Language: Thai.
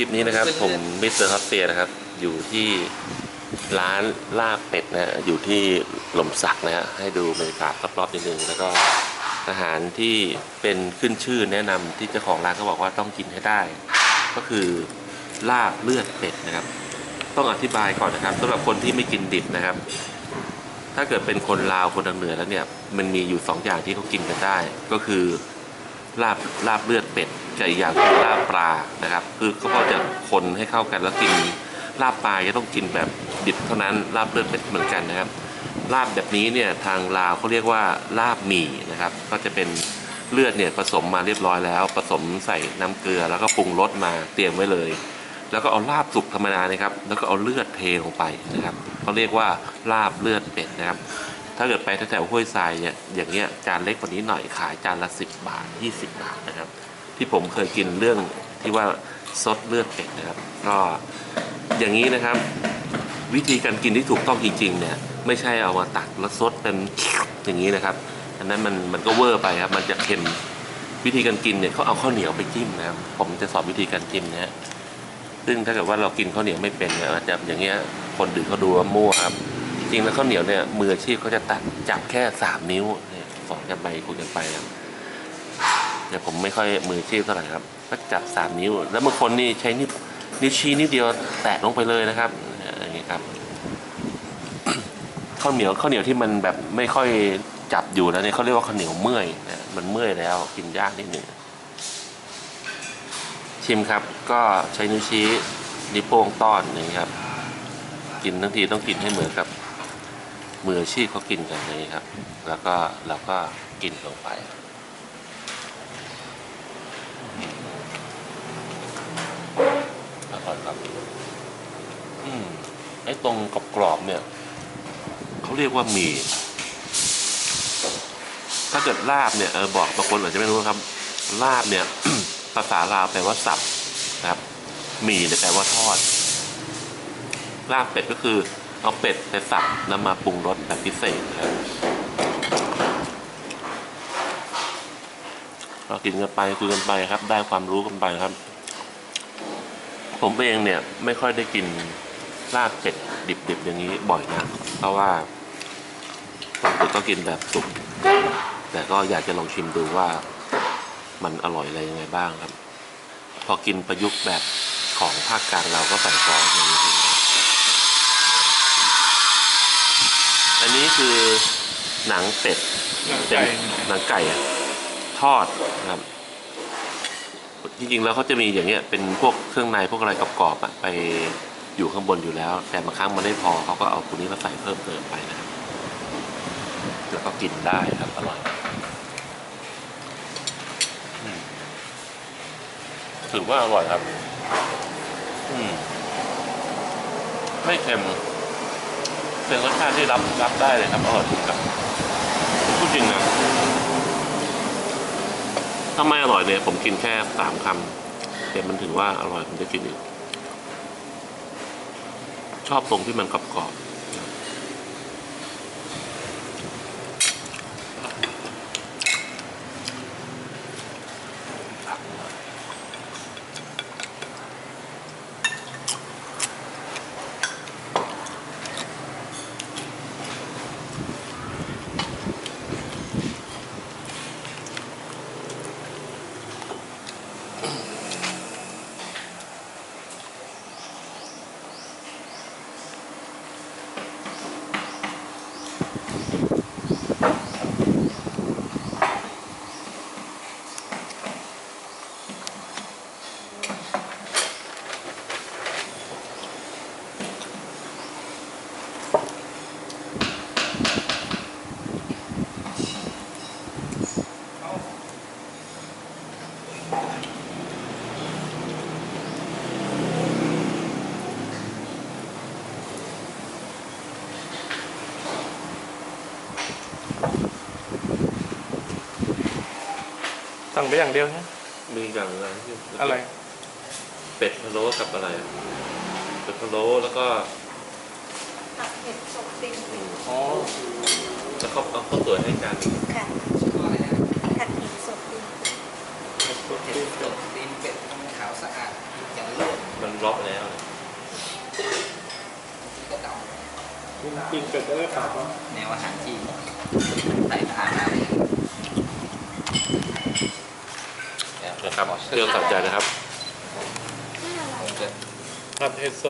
ลิปนี้นะครับ ผมมิสเตอร์ฮอตเตียนะครับ อยู่ที่ร้านลาบเป็ดนะฮะอยู่ที่หล่มสักนะฮะให้ดูบรรยากาศรอบๆนิดนึงแล้วก็อาหารที่เป็นขึ้นชื่อแนะนำที่เจ้าของร้านเขาบอกว่าต้องกินให้ได้ ก็คือลาบเลือดเป็ดนะครับ ต้องอธิบายก่อนนะครับสำหรับคนที่ไม่กินดิบนะครับ ถ้าเกิดเป็นคนลาวคนทางเหนือแล้วเนี่ยมันมีอยู่สองอย่างที่เขากินกันได้ ก็คือลาบลาบเลือดเป็ด กับอีกอย่างคือลาบปลานะครับ คือเขาก็จะคนให้เข้ากันแล้วกินลาบปลาจะต้องกินแบบดิบเท่านั้นลาบเลือดเป็ดเหมือนกันนะครับ ลาบแบบนี้เนี่ยทางลาวเขาเรียกว่าลาบหมี่นะครับ ก็จะเป็นเลือดเนี่ยผสมมาเรียบร้อยแล้ว ผสมใส่น้ำเกลือแล้วก็ปรุงรสมาเตรียมไว้เลย แล้วก็เอาลาบสุกธรรมดานะครับ แล้วก็เอาเลือดเทลงไปนะครับเขาเรียกว่าลาบเลือดเป็ดนะครับ ถ้าเกิดไปแถวห้วยทรายเนี่ยอย่างเงี้ยจานเล็กกว่านี้หน่อยขายจานละ 10 บาท 20 บาทนะครับ ที่ผมเคยกินเรื่องที่ว่าซดเลือดเป็ดนะครับ ก็อย่างนี้นะครับ วิธีการกินที่ถูกต้องจริงๆเนี่ยไม่ใช่เอามาตักแล้วซดเป็นอย่างนี้นะครับ อันนั้นมันมันก็เวอร์ไปครับมันจะเค็มวิธีการกินเนี่ยเขาเอาข้าวเหนียวไปจิ้มนะครับผมจะสอนวิธีการจิ้มนะฮะซึ่งถ้าเกิดว่าเรากินข้าวเหนียวไม่เป็นเนี่ยอาจจะอย่างเงี้ยคนดื่มเขาดูว่ามั่วครับจริงๆแล้วข้าวเหนียวเนี่ยมืออาชีพเขาจะตัดจับแค่สามนิ้วเนี่ยสอนกันไปคุยกันไปครับ แต่ผมไม่ค่อยมือชีพเท่าไหร่ครับก็จับสามนิ้ว แล้วบางคนนี่ใช้นิ้วนิ้วชี้นิ้วเดียวแตะลงไปเลยนะครับอย่างนี้ครับข้าวเหนียวข้าวเหนียวที่มันแบบไม่ค่อยจับอยู่แล้วเนี่ยเขาเรียกว่าข้าวเหนียวเมื่อยนะมันเมื่อยแล้วกินยากนิดหนึ่งชิมครับ ก็ใช้นิ้วชี้นิ้วโป้งต้อนอย่างนี้ครับ กินทั้งทีต้องกินให้เหมือนกับมืออาชีพเขากินกันอย่างนี้ครับ แล้วก็เราก็กินลงไป อร่อยครับ อืม ไอ้ตรงกรอบเนี่ยเขาเรียกว่าหมี่ถ้าเกิดลาบเนี่ยเออบอกบางคนอาจจะไม่รู้นะครับ ลาบเนี่ย ภาษาลาวแปลว่าสับนะครับหมี่เนี่ยแปลว่าทอด ลาบเป็ดก็คือ เอาเป็ดไปสับนำมาปรุงรสแบบพิเศษนะครับเรากินกันไปคุยกันไปครับ ได้ความรู้กันไปครับ ผมเองเนี่ยไม่ค่อยได้กิน ลาบเป็ดดิบๆอย่างนี้บ่อยนะเพราะว่าปกติก็กินแบบสุกแต่ก็อยากจะลองชิมดูว่ามันอร่อยอะไรยังไงบ้างครับ พอกินประยุกต์แบบของภาคกลางเราก็ใส่ซอสอย่างนี้อันนี้คือหนังเป็ดหนังไก่หนังไก่อะทอดนะครับจริงๆแล้วเขาจะมีอย่างเงี้ยเป็นพวกเครื่องในพวกอะไรกรอบๆอะไป อยู่ข้างบนอยู่แล้ว แต่บางครั้งมันไม่พอเขาก็เอาตัวนี้มาใส่เพิ่มเติมไปนะครับ แล้วก็กินได้ครับอร่อยถือว่าอร่อยครับ อืม ไม่เค็ม เป็นรสชาติที่รับรับได้เลยครับอร่อยครับพูดจริงนะถ้าไม่อร่อยเนี่ย ผมกินแค่สามคำแต่มันถือว่าอร่อยผมจะกินอีก ชอบตรงที่มันกรอบ สั่งไปอย่างเดียวนะมีอย่างอะไรที่อะไร เป็ดพะโล้กับอะไรอะเป็ดพะโล้แล้วก็ผัดเผ็ดสดติ่งอ๋อ แล้วก็เอาข้าวสวยให้จานหนึ่งค่ะผัดเผ็ดสดติ่งเผ็ดสดตีนเป็ดทำขาวสะอาดอย่างเลิศบล็อกแล้วนะกินเป็ดก็ได้ข่าวว่าแนวอาหารจีนใส่ทานอะไร นะครับเครื่องสับใจนะครับน่าอร่อยผัดเห็ดส